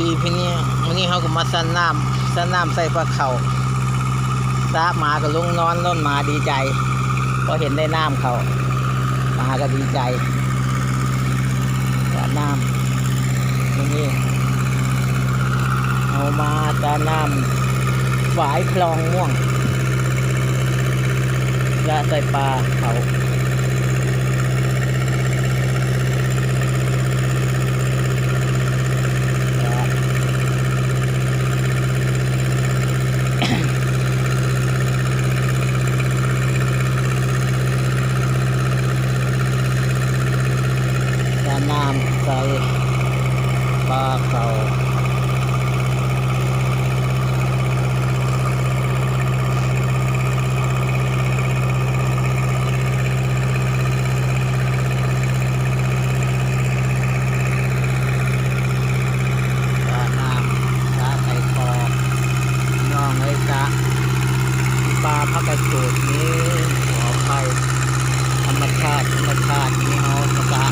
ดีพี่นี่วันนี้เขาก็มาสันน้ำสันน้ำใส่ปลาเขาซาหมาก็ลุงนอนน้นหมาดีใจพอเห็นได้น้ำเขาหมาก็ดีใจสาน้ำวันนี้เอามาตาน้ำฝายคลองม่วงและใส่ปลาเขาตาน้ำใส่ปลาเขา ปลาน้ำปลาไทยคอน้องไอ้จ้ะาจุดนี้ขออภัยธรรมชาติธรรมชาตินี่เขาสะ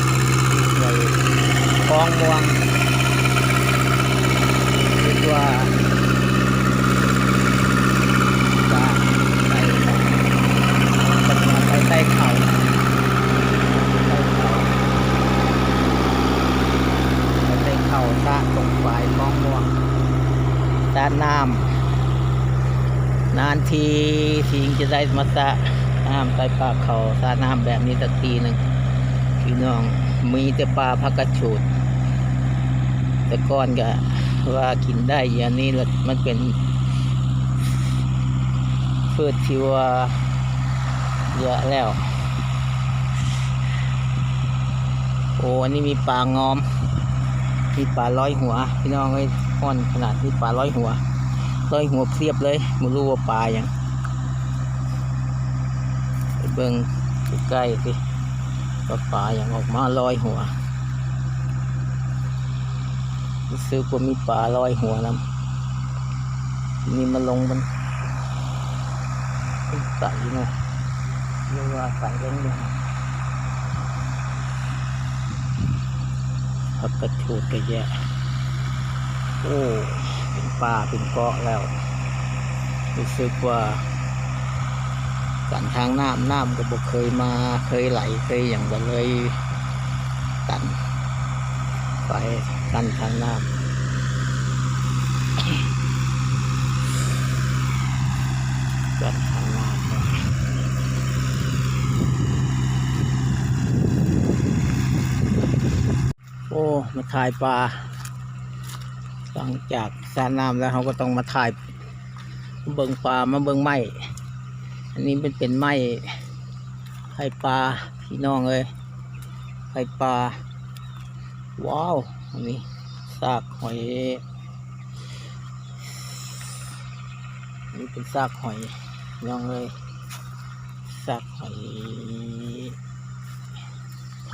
ที่เลยคลองม่วงเรียกว่าปลาไต่เขาไปไต่เขาไต่เขาเราไปเขาสะตรงฝ่ายคลองมวงด้านน้ำานทีทิงจะได้มาสะน้ำใส่ปลาเขาสระน้ำแบบนี้สักทีหนึ่งพี่น้องมีแต่ปลาพักกระชูด แต่ก้อนก็ว่ากินได้อย่างนี้ละมันเป็นพืชที่ว่าเยอะแล้ว โอ้อันนี้มีปลางอม มีปลาร้อยหัว พี่น้องเอ้ยห้อนขนาดมีปลาร้อยหัว ยหัวเพียบเลยไม่รู้ว่าปลาอย่างไปเบิ่งใกล้สิว่าปลาอย่างออกมาร้อยหัวรู้สึกว่ามีปลาร้อยหัวนํนี่มาลงมันใสเนาะเรียกว่าใสเรื่องเดียวผักกระชูดกระแยะโอ้ เป็นป่าเป็นเกาะแล้ว รู้สึกว่ากันทางน้ำน้ำก็บอกเคยมาเคยไหลเคยอย่างก็เลยกันไปกันทางน้ำกันทางน้ำโอ้มาถ่ายปลา หลังจากสาน้ำแล้วเขาก็ต้องมาถ่ายเบิงปลามาเบิงไม้อันนี้เป็นเป็นไม้ไข่ปลาพี่น้องเลยไข่ปลาว้าวอันนี้ซากหอยนนี้เป็นซากหอยน้องเลยซากหอย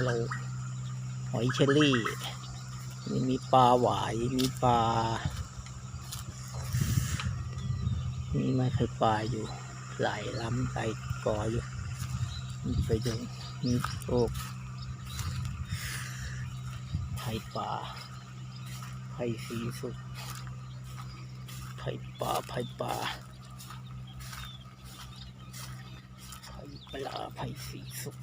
โลหอยเชอรี่ นี่มีปลาหวาย มีปลามีไม้ไข่ปลาอยู่ ไหลายลำหลายกออยู่มีไปดูมีโอกไข่ปลาไข่สีสุกไข่ปลาไข่ปลาไข่ปลาไข่สีสุก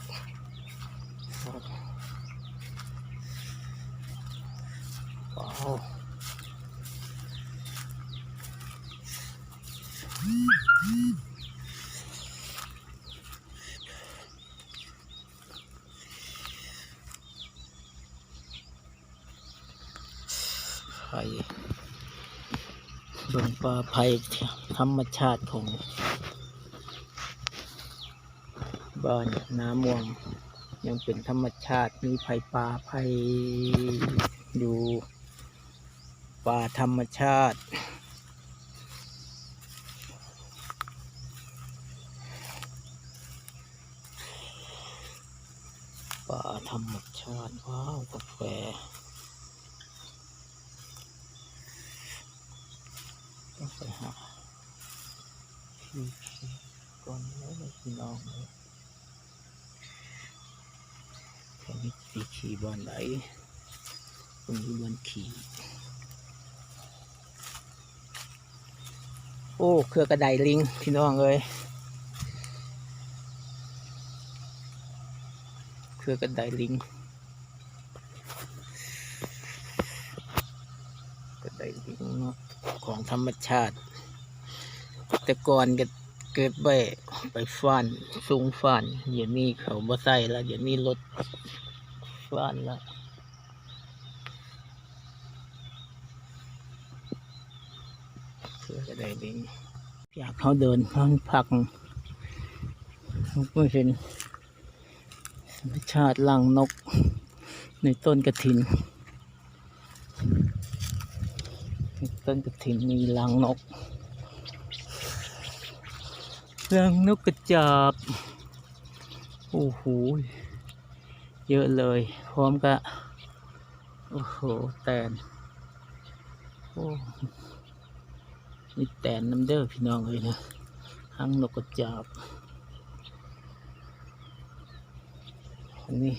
ว้าวไผ่เบิ่งปลาไผ่ธรรมชาติของ บ้านน้ำม่วงยังเป็นธรรมชาติมีไผ่ปลาไผ่ดู ป่าธรรมชาติ ป่าธรรมชาติ ว้าวกาแฟต้องไปหาพี่ก่อนแล้วเลยพี่น้องเลยตอนนี้ขี่ขี่บอลไหนตรงนี้บอลขี่ โอ้เครือกระไดลิงพี่น้องเอ้ยเครือกระไดลิงกระไดลิงเนาะของธรรมชาติ แต่ก่อนก็เกิดไปไปฟันสูงฟันเดี๋ยวนี้เขาบ่ใส่แล้วเดี๋ยวนี้รถฟันแล้ว พื่อจะได้ดิอยากเขาเดินพักพักไม่เห็นธรรมชาติลังนกในต้นกระถินในต้นกระถินมีลังนกเรื่องนกกระจาบ โอ้โห เยอะเลย พร้อมกับ โอ้โห แตน โอ้ มีแตนน้ำเด้อพี่น้องเลยนะหางนกกระจาบอันนี้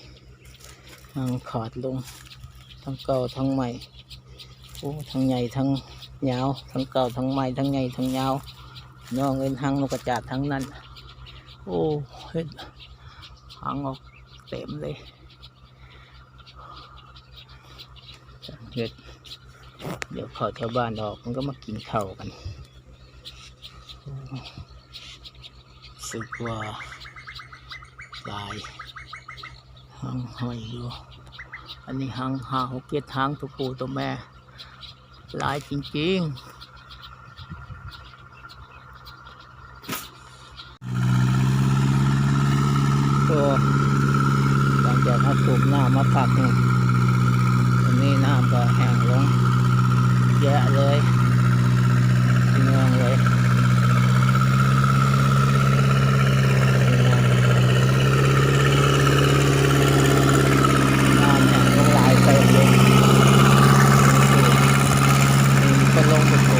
หางขาดลง ทั้งเก่าทั้งใหม่โอ้ทั้งใหญ่ทั้งยาว ทั้งเก่าทั้งใหม่ทั้งใหญ่ทั้งยาวน้องเงินหางนกกระจาบทั้งนั้น โอ้เห็นหางออกเต็มเลยเดี๋ยว เดี๋ยวเขาแถวบ้านออกมันก็มากินข้าวกันสึกว่าลายหางห้อยอยู่อันนี้หางหาหกเจ็ดหางตัวผู้ตัวแม่ลายจริงๆก็หลังจากเขาสูบน้ำมาปักเนี่ยอันนี้น้ำก็แห้งลง เยอะเลยเมืองเลยน้ำแห้งลงหลายเติมเลยก็ลงไปโถ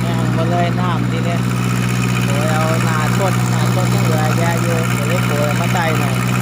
แห้งหมดเลยน้ำที นี้โอยเอาห